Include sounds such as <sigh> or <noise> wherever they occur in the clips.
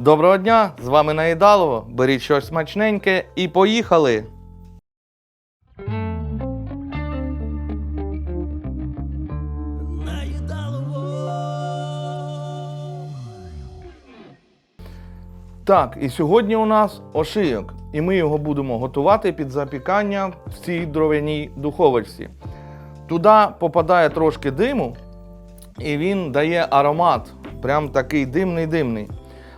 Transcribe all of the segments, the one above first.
Доброго дня! З вами Наїдалово. Беріть щось смачненьке і поїхали! Так, і сьогодні у нас ошийок, і ми його будемо готувати під запікання в цій дров'яній духовочці. Туди попадає трошки диму, і він дає аромат. Прям такий димний-димний.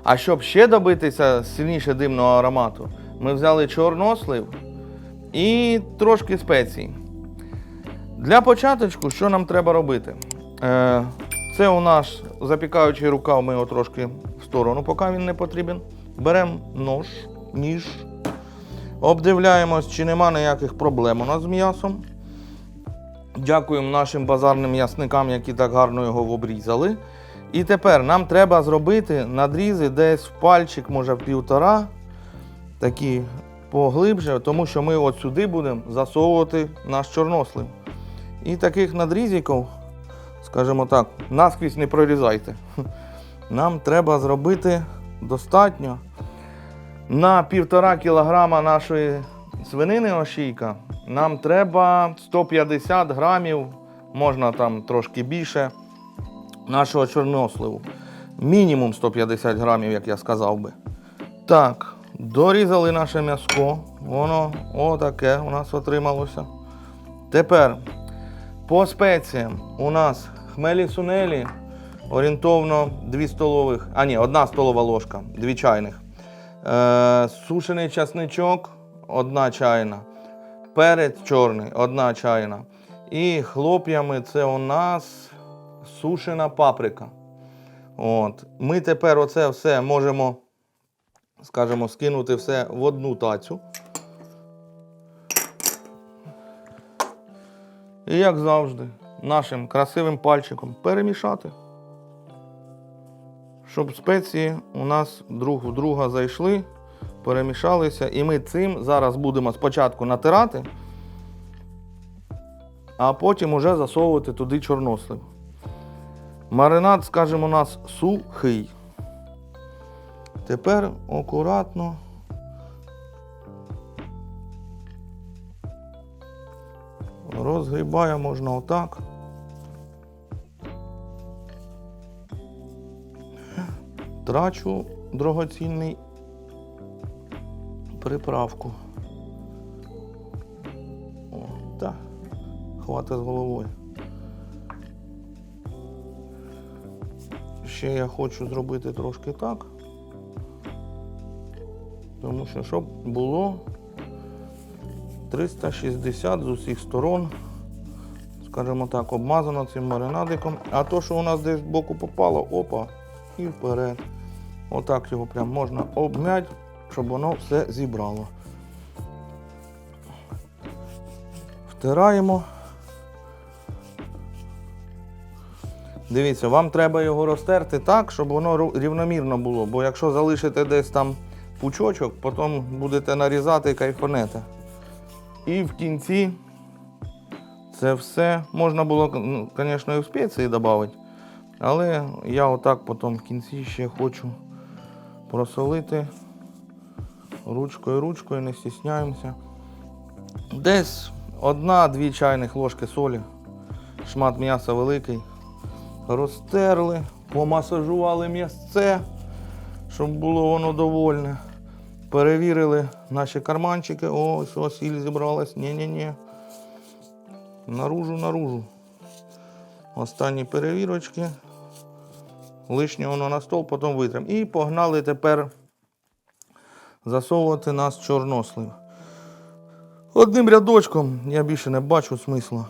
А щоб ще добитися сильніше димного аромату, ми взяли чорнослив і трошки спецій. Для початочку, що нам треба робити? Е, це у нас запікаючий рукав, ми його трошки в сторону, поки він не потрібен. Беремо нож, ніж, обдивляємось, чи нема ніяких проблем у нас з м'ясом. Дякуємо нашим базарним м'ясникам, які так гарно його обрізали. І тепер нам треба зробити надрізи десь в пальчик, може в півтора, такі поглибше, тому що ми от сюди будемо засовувати наш чорнослив. І таких надрізиків, скажімо так, наскрізь не прорізайте. <laughs> Нам треба зробити достатньо на півтора кілограма нашої свинини ошійка. Нам треба 150 грамів, можна там трошки більше, нашого чорносливу. Мінімум 150 грамів, як я сказав би. Так, дорізали наше м'яско. Воно отаке у нас отрималося. Тепер по спеціям у нас хмелі сунелі орієнтовно 2 столових, а ні, 1 столова ложка, 2 чайних. Е, сушений часничок 1 чайна. Перець чорний 1 чайна. І хлоп'ями це у нас сушена паприка. От. Ми тепер оце все можемо, скажімо, скинути все в одну тацю. І як завжди, нашим красивим пальчиком перемішати. Щоб спеції у нас друг в друга зайшли, перемішалися. І ми цим зараз будемо спочатку натирати, а потім уже засовувати туди чорнослив. Маринад, скажімо, у нас сухий. Тепер акуратно. Розгрібає можна отак. Трачу дорогоцінний приправку. О, так, хватить з головою. Ще я хочу зробити трошки так. Тому що щоб було 360 з усіх сторон, скажімо так, обмазано цим маринадиком. А то, що у нас десь збоку попало, опа, і вперед. Отак його прям можна обмять, щоб воно все зібрало. Втираємо. Дивіться, вам треба його розтерти так, щоб воно рівномірно було. Бо якщо залишите десь там пучочок, потім будете нарізати і кайфанете. І в кінці це все можна було, ну, звісно, і в спеції додати. Але я отак потім в кінці ще хочу просолити ручкою, ручкою, не стісняємося. Десь одна-дві чайних ложки солі, шмат м'яса великий. Розтерли, помасажували м'ясце, щоб було воно довольне. Перевірили наші карманчики. Ось, ось сіль зібралась. Ні-ні-ні. Наружу, наружу. Останні перевірочки. Лишнє воно на стол, потім витрим. І погнали тепер засовувати наш чорнослив. Одним рядочком я більше не бачу смисла.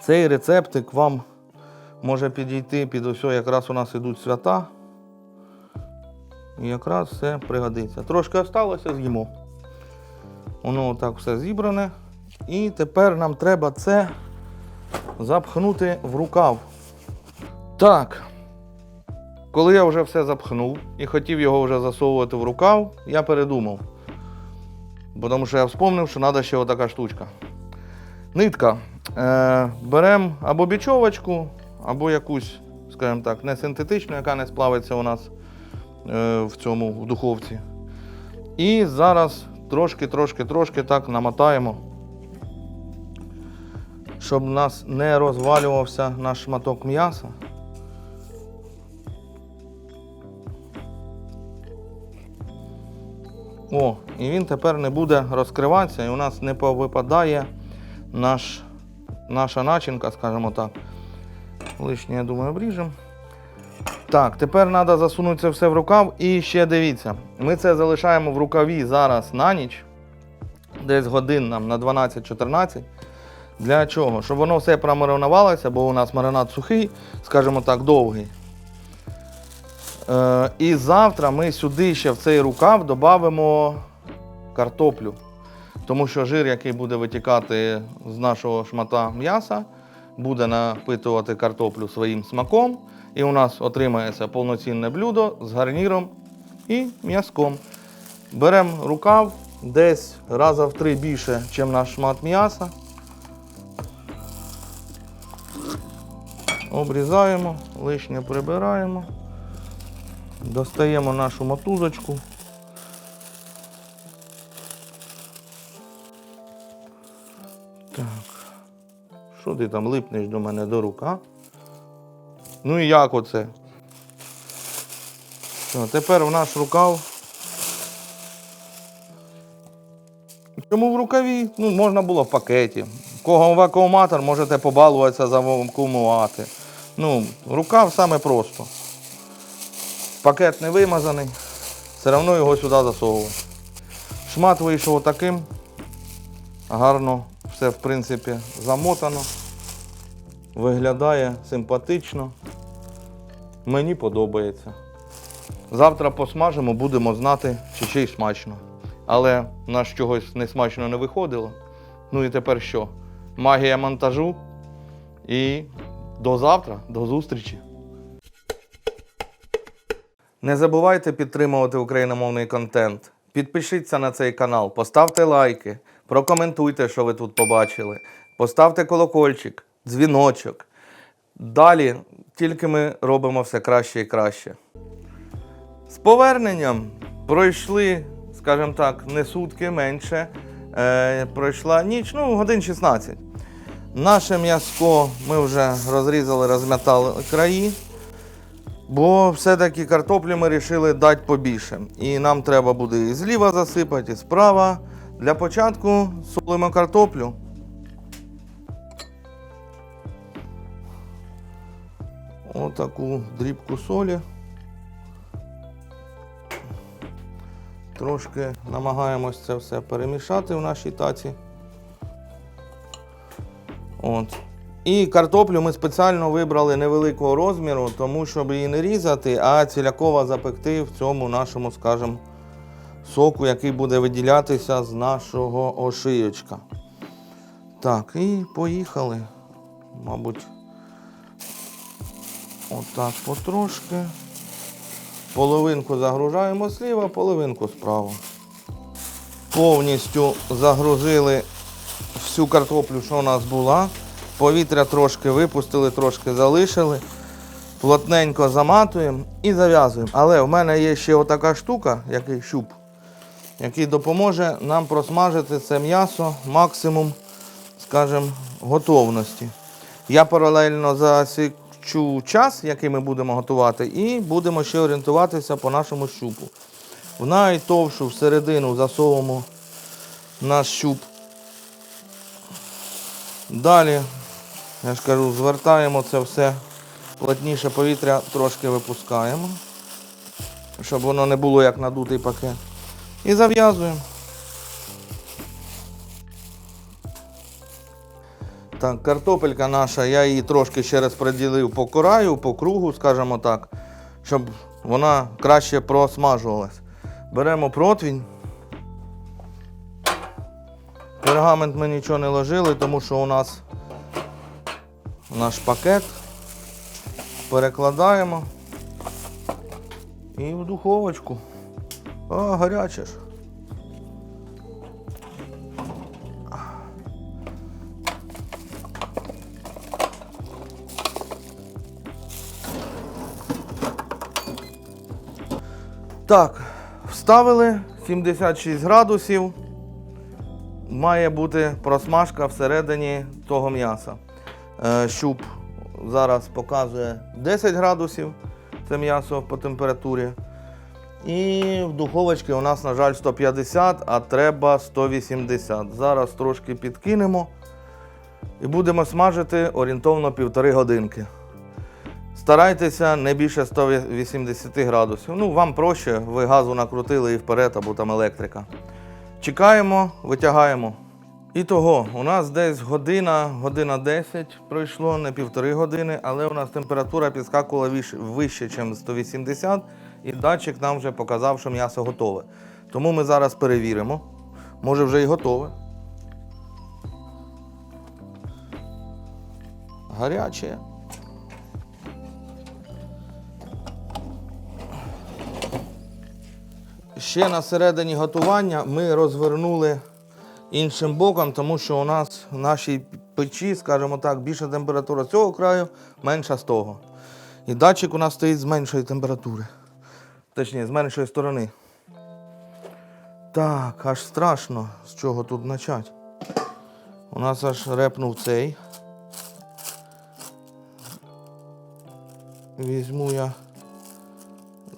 Цей рецептик вам може підійти під ось якраз у нас ідуть свята. І якраз все пригодиться. Трошки осталося, з'їмо. Воно так все зібране. І тепер нам треба це запхнути в рукав. Так. Коли я вже все запхнув і хотів його вже засовувати в рукав, я передумав. Тому що я вспомнив, що треба ще отака штучка. Нитка. Е, беремо або бічовочку, або якусь скажімо так, не синтетичну, яка не сплавиться у нас е, в цьому в духовці. І зараз трошки, трошки, трошки так намотаємо, щоб у нас не розвалювався наш шматок м'яса. О, і він тепер не буде розкриватися, і у нас не повипадає наш, наша начинка, скажімо так. Лишнє, я думаю, обріжемо. Так, тепер треба засунути це все в рукав. І ще дивіться, ми це залишаємо в рукаві зараз на ніч, десь годин нам на 12-14. Для чого? Щоб воно все промаринувалося, бо у нас маринад сухий, скажімо так, довгий. Е, і завтра ми сюди ще в цей рукав додамо картоплю. Тому що жир, який буде витікати з нашого шмата м'яса, буде напитувати картоплю своїм смаком. І у нас отримається повноцінне блюдо з гарніром і м'язком. Беремо рукав десь раза в три більше, ніж наш шмат м'яса. Обрізаємо, лишнє прибираємо. Достаємо нашу мотузочку. Так. Що ти там липнеш до мене до рука? Ну і як оце? Все, тепер в наш рукав. Чому в рукаві? Ну, можна було в пакеті. Кого вакууматор, можете побалуватися завакуумувати. Ну, рукав саме просто. Пакет не вимазаний, все одно його сюди засовував. Шмат вийшов таким. Гарно, все в принципі замотано. Виглядає симпатично. Мені подобається. Завтра посмажимо, будемо знати, чи ще й смачно. Але в нас чогось несмачно не виходило. Ну і тепер що? Магія монтажу. І до завтра, до зустрічі. Не забувайте підтримувати україномовний контент. Підпишіться на цей канал, поставте лайки, прокоментуйте, що ви тут побачили, поставте колокольчик, дзвіночок. Далі тільки ми робимо все краще і краще. З поверненням пройшли, скажімо так, не сутки менше. Е, пройшла ніч, ну, годин 16. Наше м'яско ми вже розрізали, розм'ятали краї. Бо все-таки картоплі ми вирішили дати побільше. І нам треба буде і зліва засипати, і справа. Для початку солимо картоплю. Отаку дрібку солі. Трошки намагаємось це все перемішати в нашій таці. От. І картоплю ми спеціально вибрали невеликого розміру, тому щоб її не різати, а ціляково запекти в цьому нашому, скажімо, соку, який буде виділятися з нашого ошийочка. Так, і поїхали. Мабуть, отак потрошки. Половинку загружаємо зліва, половинку справа. Повністю загрузили всю картоплю, що у нас була. Повітря трошки випустили, трошки залишили. Плотненько заматуємо і зав'язуємо. Але в мене є ще отака штука, який щуп, який допоможе нам просмажити це м'ясо максимум, скажімо, готовності. Я паралельно засічу час, який ми будемо готувати, і будемо ще орієнтуватися по нашому щупу. В найтовшу всередину засовуємо наш щуп. Далі, я ж кажу, звертаємо це все, плотніше повітря трошки випускаємо, щоб воно не було як надутий пакет. І зав'язуємо. Так, картопелька наша, я її трошки ще раз приділив по краю, по кругу, скажімо так, щоб вона краще просмажувалась. Беремо противень. Пергамент ми нічого не ложили, тому що у нас наш пакет, перекладаємо і в духовочку. О, гаряче ж. Так, вставили 76 градусів. Має бути просмажка всередині того м'яса. Е, Щуп зараз показує 10 градусів. Це м'ясо по температурі. І в духовочці у нас, на жаль, 150, а треба 180. Зараз трошки підкинемо і будемо смажити орієнтовно півтори годинки. Старайтеся не більше 180 градусів. Ну, вам проще, ви газу накрутили і вперед, або там електрика. Чекаємо, витягаємо. І того, у нас десь година, година 10 пройшло, не півтори години, але у нас температура підскакувала вище, ніж 180, і датчик нам вже показав, що м'ясо готове. Тому ми зараз перевіримо. Може вже і готове. Гаряче. Ще на середині готування ми розвернули іншим боком, тому що у нас в нашій печі, скажімо так, більша температура цього краю, менша з того. І датчик у нас стоїть з меншої температури. Точніше, з меншої сторони. Так, аж страшно, з чого тут почати. У нас аж репнув цей. Візьму я.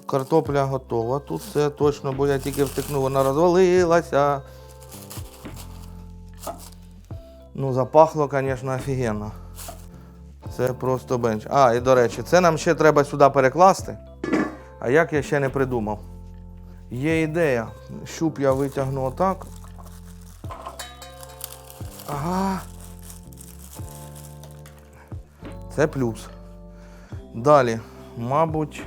Картопля готова. Тут все точно, бо я тільки втикнув, вона розвалилася. Ну, запахло, звісно, офігенно. Це просто бенч. А, і до речі, це нам ще треба сюди перекласти. А як я ще не придумав. Є ідея. Щуп я витягну отак. Ага. Це плюс. Далі, мабуть,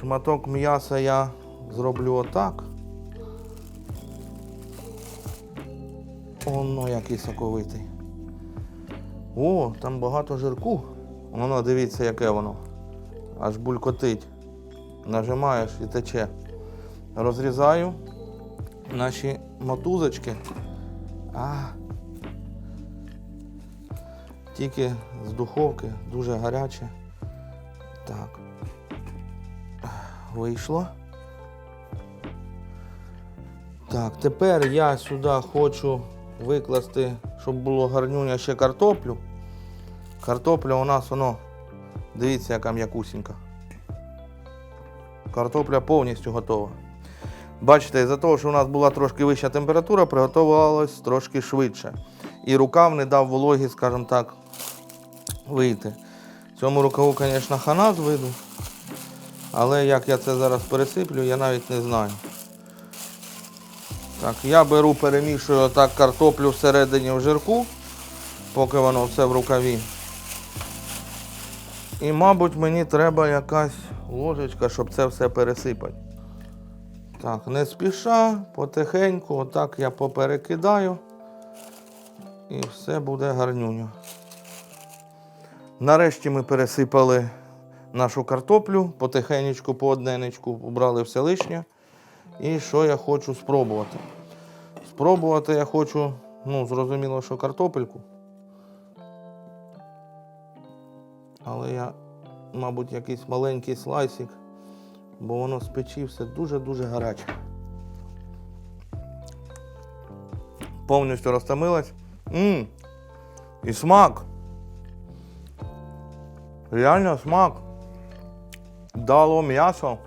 шматок м'яса я зроблю отак. Воно який соковитий. О, там багато жирку. Воно, дивіться, яке воно. Аж булькотить. Нажимаєш і тече. Розрізаю наші мотузочки. А. Тільки з духовки, дуже гаряче. Так. Вийшло. Так, тепер я сюди хочу викласти, щоб було гарнюня ще картоплю. Картопля у нас воно, дивіться, яка м'якусінька. Картопля повністю готова. Бачите, із-за того, що у нас була трошки вища температура, приготувалось трошки швидше. І рукав не дав вологі, скажімо так, вийти. Цьому рукаву, звісно, хана з. Але як я це зараз пересиплю, я навіть не знаю. Так, я беру, перемішую отак картоплю всередині в жирку, поки воно все в рукаві. І, мабуть, мені треба якась ложечка, щоб це все пересипати. Так, не спіша, потихеньку, отак я поперекидаю. І все буде гарнюньо. Нарешті ми пересипали нашу картоплю, потихенечку, по одненечку убрали все лишнє. І що я хочу спробувати? Спробувати я хочу, ну, зрозуміло, що картопельку. Але я, мабуть, якийсь маленький слайсик, бо воно з печі все дуже-дуже гаряче. Повністю розтомилось. Мм. І смак. Реально смак. Дало м'ясо.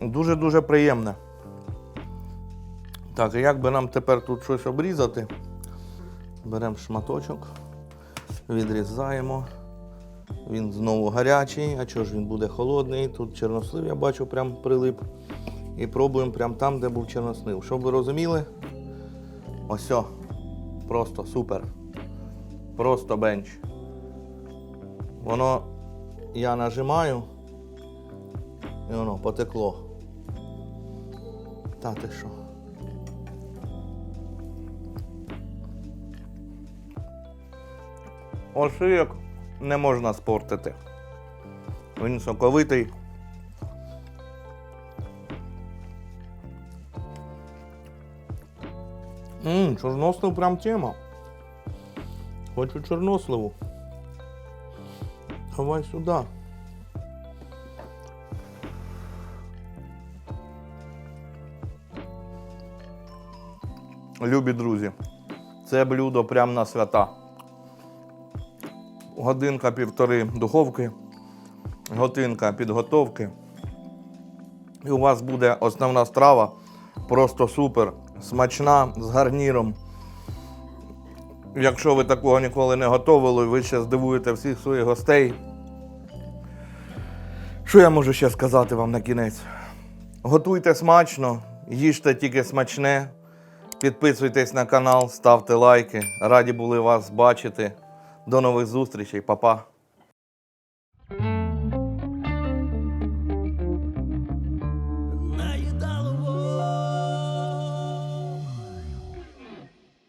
Дуже-дуже приємне. Так, як би нам тепер тут щось обрізати? Беремо шматочок, відрізаємо. Він знову гарячий, а чого ж він буде холодний? Тут чорнослив, я бачу, прям прилип. І пробуємо прямо там, де був чорнослив. Щоб ви розуміли, ось. Просто супер. Просто бенч. Воно я нажимаю і воно потекло. Та ти що? Ошийок не можна спортити. Він соковитий. Ммм, чорнослив прям тема. Хочу чорносливу. Давай сюди. Любі друзі, це блюдо прямо на свята. Годинка півтори духовки, годинка підготовки. І у вас буде основна страва просто супер, смачна, з гарніром. Якщо ви такого ніколи не готували, ви ще здивуєте всіх своїх гостей. Що я можу ще сказати вам на кінець? Готуйте смачно, їжте тільки смачне. Підписуйтесь на канал, ставте лайки. Раді були вас бачити. До нових зустрічей, Па-па.